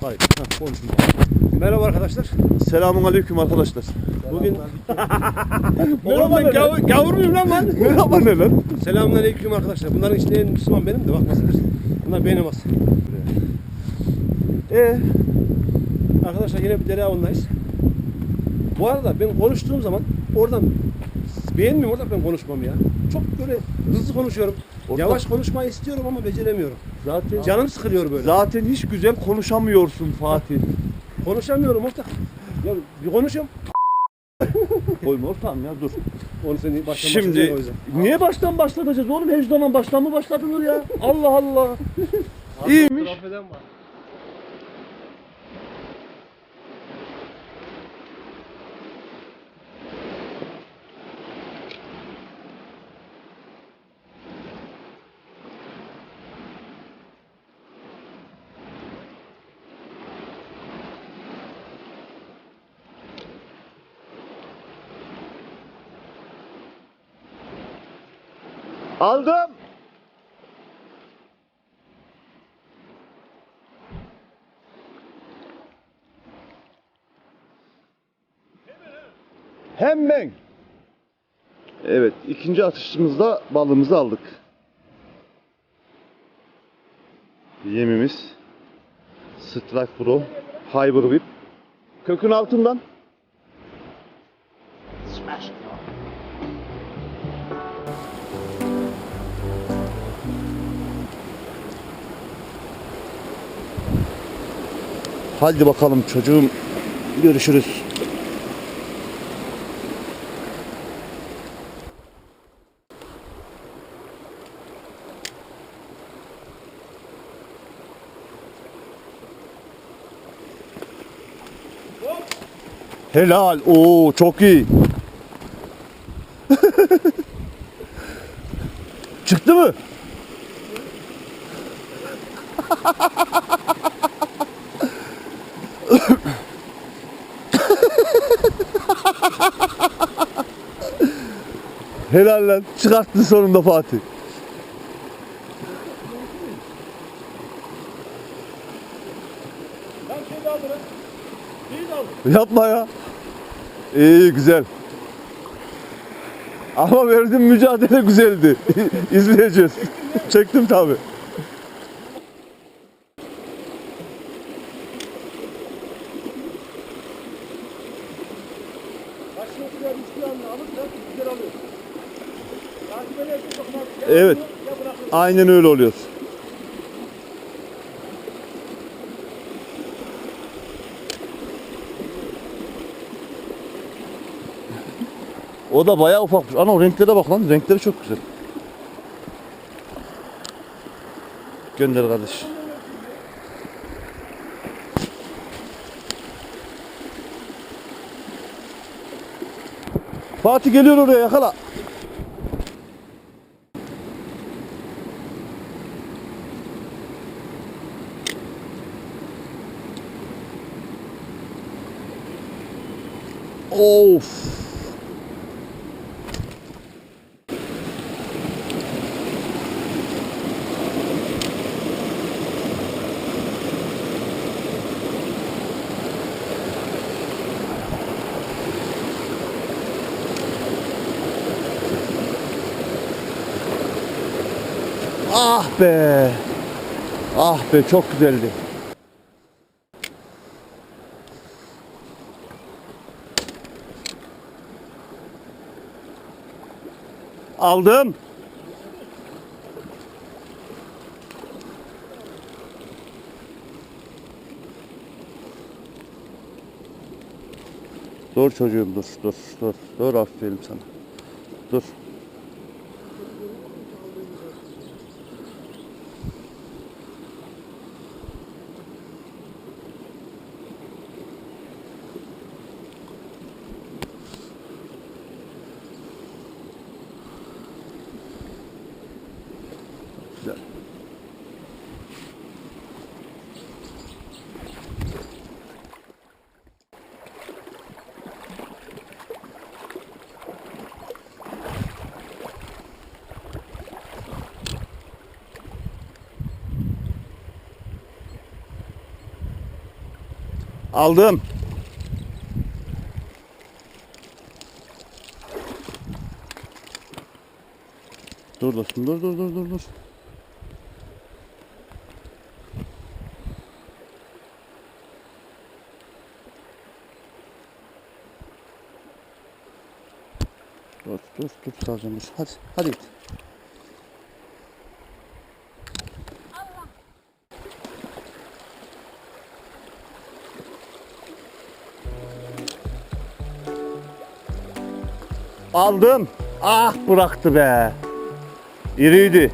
Hayır. Heh, konuşma. Merhaba arkadaşlar. Selamun aleyküm arkadaşlar. Bugün Merhaba ben gavur, gavur muyum lan ben? Merhaba ne lan? Selamünaleyküm arkadaşlar. Bunların içinde en Müslüman benim de bakmasınlar. Bunlar beğenemez. Ee, Arkadaşlar yine bir dere avındayız. Bu arada ben konuştuğum zaman oradan beğenmiyorum orada ben konuşmam ya. Çok böyle hızlı konuşuyorum. Orta- Yavaş konuşmayı istiyorum ama beceremiyorum. zaten Canım sıkılıyor böyle. zaten hiç güzel konuşamıyorsun Fatih. Konuşamıyorum ortak. Ya bir konuşuyorum. Koyma ortam ya dur. Onu seni baştan Şimdi başlayacağım niye baştan başlatacağız oğlum? Her zaman baştan mı başlatılır ya? Allah Allah. İyiymiş. Trafeden var. Aldım. Hemen. Evet, ikinci atışımızda balığımızı aldık. Yemimiz Strike Pro Hyper Whip. Kökün altından. Hadi bakalım çocuğum. Görüşürüz. Helal. Oo çok iyi. Çıktı mı? Helal lan. Çıkarttın sonunda Fatih. Şey. Yapma ya. İyi güzel. Ama verdiğin mücadele güzeldi. İzleyeceğiz. Çektim tabi. Üç kilo alıp da güzel alıyor. Evet. Aynen öyle oluyor. O da bayağı ufakmış. Ana o renklere bak lan. Renkleri çok güzel. Gönder kardeş. Fatih geliyor oraya yakala. Of. Ah be. Ah be çok güzeldi. Aldım. Dur çocuğum dur dur dur dur aferin sana. Dur. güzel. Aldım. Dur dostum dur dur dur dur dur. Dur dur dur salacağım dur. Hadi hadi git. Aldım. Ah bıraktı be. İriydi.